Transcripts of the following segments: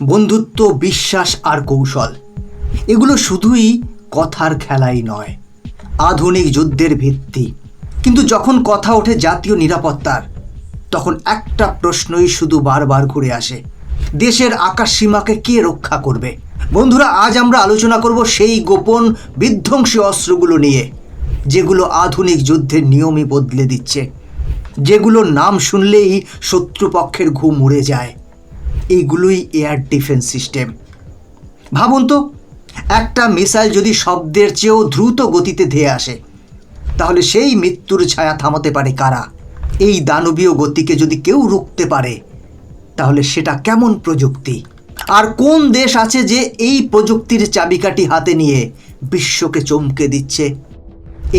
বন্ধুত্ব, বিশ্বাস আর কৌশল। এগুলো শুধুই কথার খেলাই নয়, আধুনিক যুদ্ধের ভিত্তি। কিন্তু যখন কথা ওঠে জাতীয় নিরাপত্তার, তখন একটা প্রশ্নই শুধু বারবার ঘুরে আসে, দেশের আকাশ সীমাকে কে রক্ষা করবে? বন্ধুরা, আজ আমরা আলোচনা করব সেই গোপন বিধ্বংসী অস্ত্রগুলো নিয়ে, যেগুলো আধুনিক যুদ্ধের নিয়মই বদলে দিচ্ছে, যেগুলোর নাম শুনলেই শত্রুপক্ষের ঘুম উড়ে যায়। এইগুলোই এয়ার ডিফেন্স সিস্টেম ভাবুন তো, একটা মিসাইল যদি শব্দের চেয়েও দ্রুত গতিতে ধেয়ে আসে, তাহলে সেই মৃত্যুর ছায়া থামাতে পারে কারা? এই দানবীয় গতিকে যদি কেউ রুখতে পারে, তাহলে সেটা কেমন প্রযুক্তি? আর কোন দেশ আছে যে এই প্রযুক্তির চাবিকাঠি হাতে নিয়ে বিশ্বকে চমকে দিচ্ছে?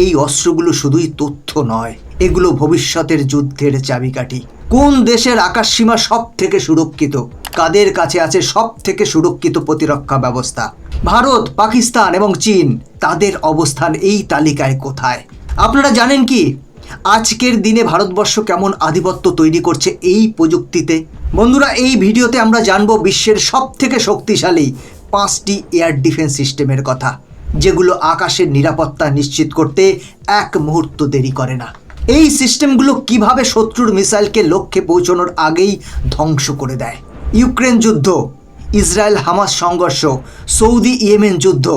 এই অস্ত্রগুলো শুধুই তথ্য নয়, এগুলো ভবিষ্যতের যুদ্ধের চাবিকাঠি। কোন দেশের আকাশসীমা সব থেকে সুরক্ষিত? কাদের কাছে আছে সব থেকে সুরক্ষিত প্রতিরক্ষা ব্যবস্থা? ভারত, পাকিস্তান এবং চীন, তাদের অবস্থান এই তালিকায় কোথায়? আপনারা জানেন কি? আজকের দিনে ভারতবর্ষ কেমন আধিপত্য তৈরি করছে এই প্রযুক্তিতে? বন্ধুরা, এই ভিডিওতে আমরা জানব বিশ্বের সব থেকে শক্তিশালী পাঁচটি এয়ার ডিফেন্স সিস্টেমের কথা, যেগুলো আকাশের নিরাপত্তা নিশ্চিত করতে এক মুহূর্ত দেরি করে না। এই সিস্টেমগুলো কীভাবে শত্রুর মিসাইলকে লক্ষ্যে পৌঁছানোর আগেই ধ্বংস করে দেয়? ইউক্রেন যুদ্ধ, ইসরায়েল হামাস সংঘর্ষ, সৌদি ইয়েমেন যুদ্ধ।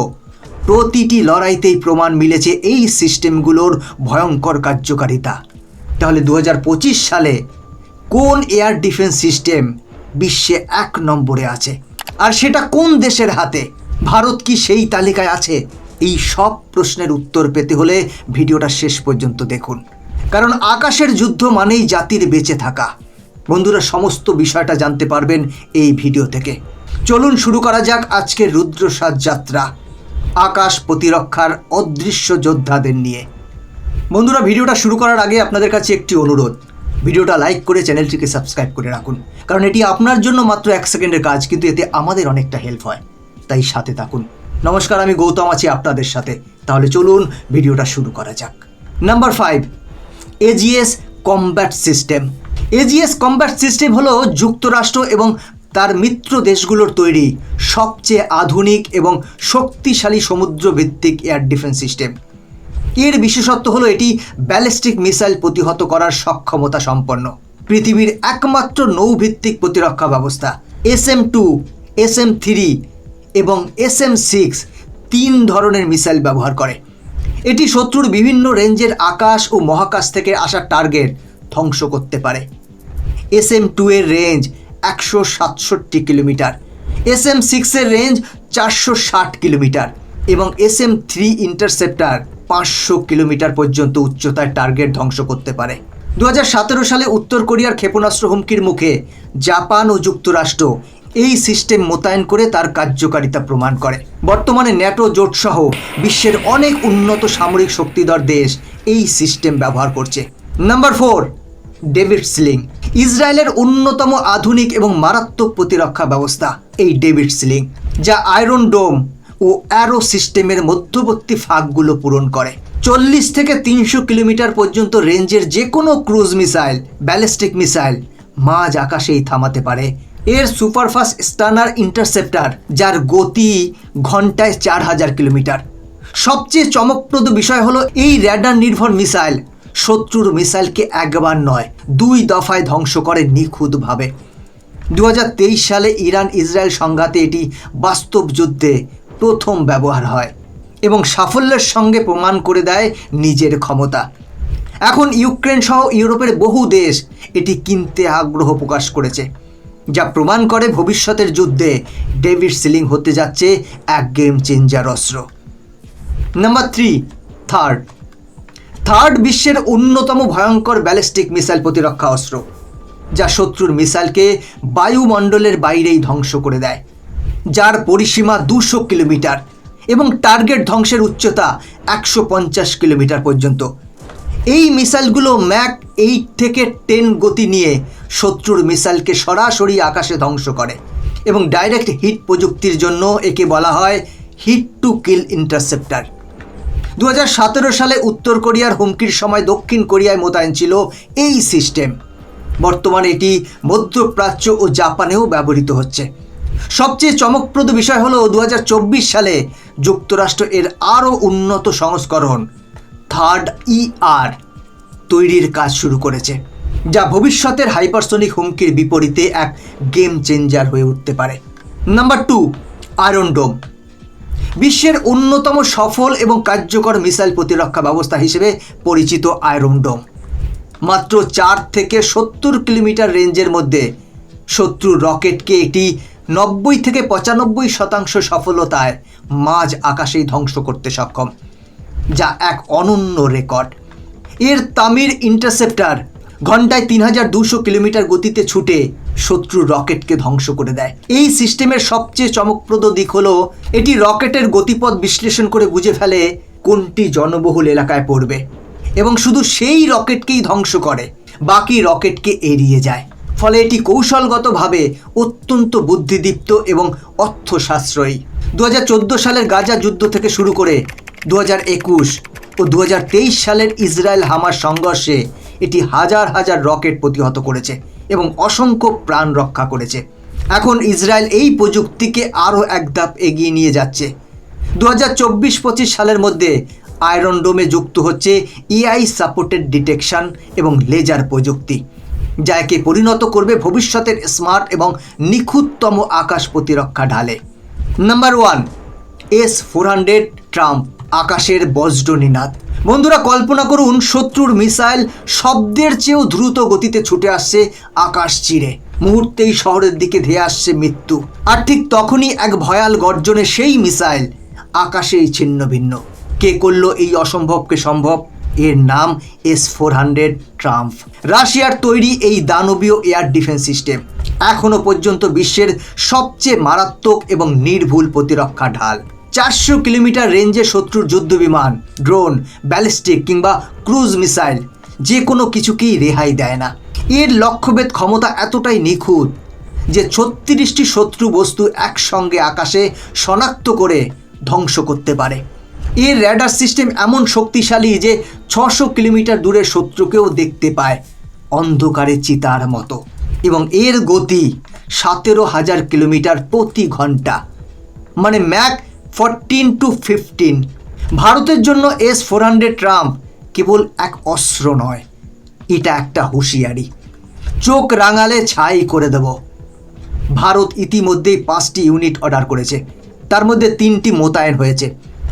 প্রতিটি লড়াইতেই প্রমাণ মিলেছে এই সিস্টেমগুলোর ভয়ঙ্কর কার্যকারিতা। তাহলে দু হাজার পঁচিশ সালে কোন এয়ার ডিফেন্স সিস্টেম বিশ্বে এক নম্বরে আছে? আর সেটা কোন দেশের হাতে? ভারত কি সেই তালিকায় আছে? এই সব প্রশ্নের উত্তর পেতে হলে ভিডিওটা শেষ পর্যন্ত দেখুন। কারণ আকাশের যুদ্ধ মানেই জাতির বেঁচে থাকা। বন্ধুরা সমস্ত বিষয়টা জানতে পারবেন এই ভিডিও থেকে। চলুন শুরু করা যাক আজকের রুদ্রসাজ যাত্রা, আকাশ প্রতিরক্ষার অদৃশ্য যোদ্ধাদের নিয়ে। বন্ধুরা, ভিডিওটা শুরু করার আগে আপনাদের কাছে একটি অনুরোধ। ভিডিওটা লাইক করে চ্যানেলটিকে সাবস্ক্রাইব করে রাখুন, কারণ এটি আপনার জন্য মাত্র এক সেকেন্ডের কাজ, কিন্তু এতে আমাদের অনেকটা হেল্প হয়। তাই সাথে থাকুন। নমস্কার, আমি গৌতম আছি আপনাদের সাথে। তাহলে চলুন ভিডিওটা শুরু করা যাক। Number five Aegis combat system Aegis combat system হলো যুক্তরাষ্ট্র এবং তার মিত্র দেশগুলোর তৈরি সবচেয়ে আধুনিক এবং শক্তিশালী সমুদ্রভিত্তিক এয়ার ডিফেন্স সিস্টেম। এর বিশেষত্ব হলো এটি ব্যালিস্টিক মিসাইল প্রতিহত করার সক্ষমতা সম্পন্ন। পৃথিবীর একমাত্র নৌভিত্তিক প্রতিরক্ষা ব্যবস্থা S M two S M three এবং এস এম সিক্স তিন ধরনের মিসাইল ব্যবহার করে। এটি শত্রুর বিভিন্ন রেঞ্জের আকাশ ও মহাকাশ থেকে আসা টার্গেট ধ্বংস করতে পারে। এস এম টু এর রেঞ্জ একশো সাতষট্টি কিলোমিটার এস এম সিক্সের রেঞ্জ চারশো ষাট কিলোমিটার এবং এস এম থ্রি ইন্টারসেপ্টার পাঁচশো কিলোমিটার পর্যন্ত উচ্চতায় টার্গেট ধ্বংস করতে পারে। দু সতেরো সালে উত্তর কোরিয়ার ক্ষেপণাস্ত্র হুমকির মুখে জাপান ও যুক্তরাষ্ট্র এই সিস্টেম মোতায়েন করে তার কার্যকারিতা প্রমাণ করে। বর্তমানে ন্যাটো জোটসহ বিশ্বের অনেক উন্নত সামরিক শক্তিধর দেশ এই সিস্টেম ব্যবহার করছে। Number four, David Sling. ইসরায়েলের অন্যতম আধুনিক এবং মারাত্মক প্রতিরক্ষা ব্যবস্থা, এই ডেভিড সিলিং, যা আয়রন ডোম ও অ্যারো সিস্টেমের মধ্যবর্তী ফাঁকগুলো পূরণ করে। চল্লিশ থেকে তিনশো কিলোমিটার পর্যন্ত রেঞ্জের যে কোনো ক্রুজ মিসাইল, ব্যালিস্টিক মিসাইল মাঝ আকাশেই থামাতে পারে। এর সুপারফাস্ট স্টানার ইন্টারসেপ্টার, যার গতি ঘন্টায় চার হাজার কিলোমিটার। সবচেয়ে চমকপ্রদ বিষয় হলো এই র্যাডার নির্ভর মিসাইল শত্রুর মিসাইলকে একবার নয়, দুই দফায় ধ্বংস করে নিখুঁতভাবে। দু হাজার তেইশ সালে ইরান ইসরায়েল সংঘাতে এটি বাস্তব যুদ্ধে প্রথম ব্যবহার হয় এবং সাফল্যের সঙ্গে প্রমাণ করে দেয় নিজের ক্ষমতা। এখন ইউক্রেন সহ ইউরোপের বহু দেশ এটি কিনতে আগ্রহ প্রকাশ করেছে, যা প্রমাণ করে ভবিষ্যতের যুদ্ধে ডেভিড সিলিং হতে যাচ্ছে এক গেম চেঞ্জার অস্ত্র। Number three, third. থার্ড বিশ্বের অন্যতম ভয়ঙ্কর ব্যালিস্টিক মিসাইল প্রতিরক্ষা অস্ত্র, যা শত্রুর মিসাইলকে বায়ুমণ্ডলের বাইরেই ধ্বংস করে দেয়, যার পরিসীমা দুশো কিলোমিটার এবং টার্গেট ধ্বংসের উচ্চতা একশো পঞ্চাশ কিলোমিটার পর্যন্ত। এই মিসাইলগুলো ম্যাক এইট থেকে টেন গতি নিয়ে শত্রুর মিসাইলকে সরাসরি আকাশে ধ্বংস করে এবং ডাইরেক্ট হিট প্রযুক্তির জন্য একে বলা হয় হিট টু কিল ইন্টারসেপ্টার। দু হাজার সতেরো সালে উত্তর কোরিয়ার হুমকির সময় দক্ষিণ কোরিয়ায় মোতায়েন ছিল এই সিস্টেম। বর্তমানে এটি মধ্যপ্রাচ্য ও জাপানেও ব্যবহৃত হচ্ছে। সবচেয়ে চমকপ্রদ বিষয় হলো দু হাজার চব্বিশ সালে যুক্তরাষ্ট্র এর আরও উন্নত সংস্করণ থার্ড ইআর তৈরির কাজ শুরু করেছে, যা ভবিষ্যতের হাইপারসোনিক হুমকির বিপরীতে এক গেম চেঞ্জার হয়ে উঠতে পারে। Number two, Iron Dome. বিশ্বের অন্যতম সফল এবং কার্যকর মিসাইল প্রতিরক্ষা ব্যবস্থা হিসেবে পরিচিত আয়রন ডোম। মাত্র চার থেকে সত্তর কিলোমিটার রেঞ্জের মধ্যে শত্রু রকেটকে এটি নব্বই থেকে পঁচানব্বই শতাংশ সফলতায় মাঝ আকাশেই ধ্বংস করতে সক্ষম, যা এক অনন্য রেকর্ড। এর তামির ইন্টারসেপ্টার ঘন্টায় তিন হাজার দুশো কিলোমিটার গতিতে ছুটে শত্রু রকেটকে ধ্বংস করে দেয়। এই সিস্টেমের সবচেয়ে চমকপ্রদ দিক হলো, এটি রকেটের গতিপথ বিশ্লেষণ করে বুঝে ফেলে কোনটি জনবহুল এলাকায় পড়বে এবং শুধু সেই রকেটকেই ধ্বংস করে, বাকি রকেটকে এড়িয়ে যায়। ফলে এটি কৌশলগতভাবে অত্যন্ত বুদ্ধিদীপ্ত এবং অর্থ সাশ্রয়ী দু হাজার চোদ্দ সালের গাজা যুদ্ধ থেকে শুরু করে দু ও দু হাজার তেইশ সালের ইসরায়েল হামার সংঘর্ষে এটি হাজার হাজার রকেট প্রতিহত করেছে এবং অসংখ্য প্রাণ রক্ষা করেছে। এখন ইসরায়েল এই প্রযুক্তিকে আরও এক ধাপ এগিয়ে নিয়ে যাচ্ছে। দু হাজার চব্বিশ পঁচিশ সালের মধ্যে আয়রন ডোমে যুক্ত হচ্ছে এআই সাপোর্টেড ডিটেকশন এবং লেজার প্রযুক্তি, যা একে পরিণত করবে ভবিষ্যতের স্মার্ট এবং নিখুঁততম আকাশ প্রতিরক্ষা ঢালে। Number one, S four hundred Triumf, আকাশের বজ্র নিনাদ বন্ধুরা কল্পনা করুন, শত্রুর মিসাইল শব্দের চেয়েও দ্রুত গতিতে ছুটে আসছে আকাশ চিরে। মুহূর্তেই শহরের দিকে ধেয়ে আসছে মৃত্যু। আর ঠিক তখনই এক ভয়াল গর্জনে সেই মিসাইল আকাশেই ছিন্ন ভিন্ন কে করল এই অসম্ভবকে সম্ভব? এর নাম এস ফোর হান্ড্রেড ট্রাম্প। রাশিয়ার তৈরি এই দানবীয় এয়ার ডিফেন্স সিস্টেম এখনও পর্যন্ত বিশ্বের সবচেয়ে মারাত্মক এবং নির্ভুল প্রতিরক্ষা ঢাল। চারশো কিলোমিটার রেঞ্জে শত্রুর যুদ্ধ বিমান ড্রোন ব্যালিস্টিক কিংবা ক্রুজ মিসাইল যে কোনো কিছুকেই রেহাই দেয় না। এর লক্ষ্যভেদ ক্ষমতা এতটাই নিখুঁত যে ছত্রিশটি শত্রু বস্তু একসঙ্গে আকাশে শনাক্ত করে ধ্বংস করতে পারে। এর র্যাডার সিস্টেম এমন শক্তিশালী যে ছশো কিলোমিটার দূরে শত্রুকেও দেখতে পায় অন্ধকারে চিতার মতো। এবং এর গতি সতেরো হাজার কিলোমিটার প্রতি ঘণ্টা। মানে ম্যাক ফরটিন টু ফিফটিন ভারতের জন্য এস ফোর হান্ড্রেড ট্রাম্প কেবল এক অস্ত্র নয়, এটা একটা হুঁশিয়ারি। চোখ রাঙালে ছাই করে দেব। ভারত ইতিমধ্যেই পাঁচটি ইউনিট অর্ডার করেছে। তার মধ্যে তিনটি মোতায়েন হয়েছে।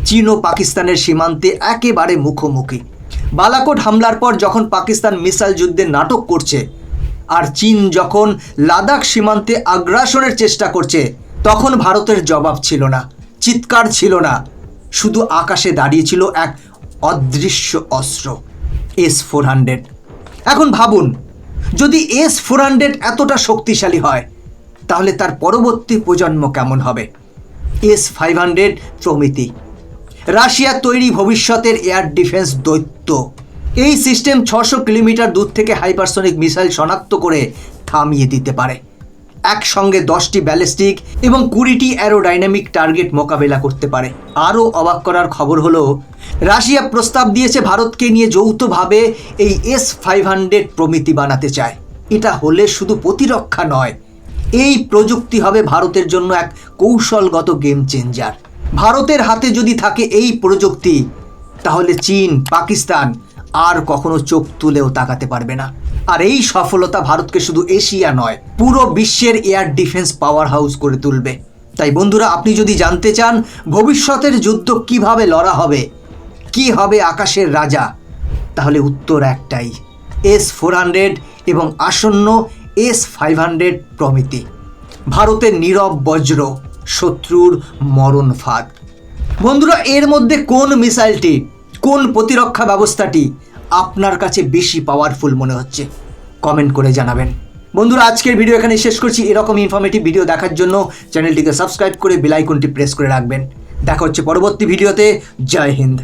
চীন ও পাকিস্তানের সীমান্তে একেবারে মুখোমুখি। বালাকোট হামলার পর যখন পাকিস্তান মিসাইল যুদ্ধে নাটক করছে, আর চীন যখন লাদাখ সীমান্তে আগ্রাসনের চেষ্টা করছে, তখন ভারতের জবাব ছিল না। চিৎকার ছিল না। শুধু আকাশে দাঁড়িয়েছিল এক অদৃশ্য অস্ত্র এস ফোর হান্ড্রেড এখন ভাবুন, যদি এস ফোর হান্ড্রেড এতটা শক্তিশালী হয়, তাহলে তার পরবর্তী প্রজন্ম কেমন হবে? S five hundred Prometey. রাশিয়ার তৈরি ভবিষ্যতের এয়ার ডিফেন্স দৈত্য। এই সিস্টেম ছশো কিলোমিটার দূর থেকে হাইপারসনিক মিসাইল শনাক্ত করে থামিয়ে দিতে পারে। একসঙ্গে দশটি ব্যালিস্টিক এবং কুড়িটি অ্যারোডাইনামিক টার্গেট মোকাবেলা করতে পারে। আরও অবাক করার খবর হলো, রাশিয়া প্রস্তাব দিয়েছে ভারতকে নিয়ে যৌথভাবে এই এস ফাইভ হান্ড্রেড প্রমিতি বানাতে চায়। এটা হলে শুধু প্রতিরক্ষা নয়, এই প্রযুক্তি হবে ভারতের জন্য এক কৌশলগত গেম চেঞ্জার। ভারতের হাতে যদি থাকে এই প্রযুক্তি, তাহলে চীন, পাকিস্তান আর কখনো চোখ তুলেও তাকাতে পারবে না। আর এই সফলতা ভারতকে শুধু এশিয়া নয়, পুরো বিশ্বের এয়ার ডিফেন্স পাওয়ার হাউস করে তুলবে। তাই বন্ধুরা, আপনি যদি জানতে চান ভবিষ্যতের যুদ্ধ কীভাবে লড়া হবে, কি হবে আকাশের রাজা, তাহলে উত্তর একটাই এস ফোর হান্ড্রেড এবং আসন্ন এস ফাইভ হান্ড্রেড প্রমিতি। ভারতের নীরব বজ্র, শত্রুর মরণ ফাঁদ। বন্ধুরা, এর মধ্যে কোন মিসাইলটি, কোন প্রতিরক্ষা ব্যবস্থাটি আপনার কাছে বেশি পাওয়ারফুল মনে হচ্ছে। কমেন্ট করে জানাবেন। বন্ধুরা, আজকের ভিডিও এখানে শেষ করছি। এরকম ইনফরমেটিভ ভিডিও দেখার জন্য চ্যানেলটিকে সাবস্ক্রাইব করে বেলাইকনটি প্রেস করে রাখবেন। দেখা হচ্ছে পরবর্তী ভিডিওতে জয় হিন্দ।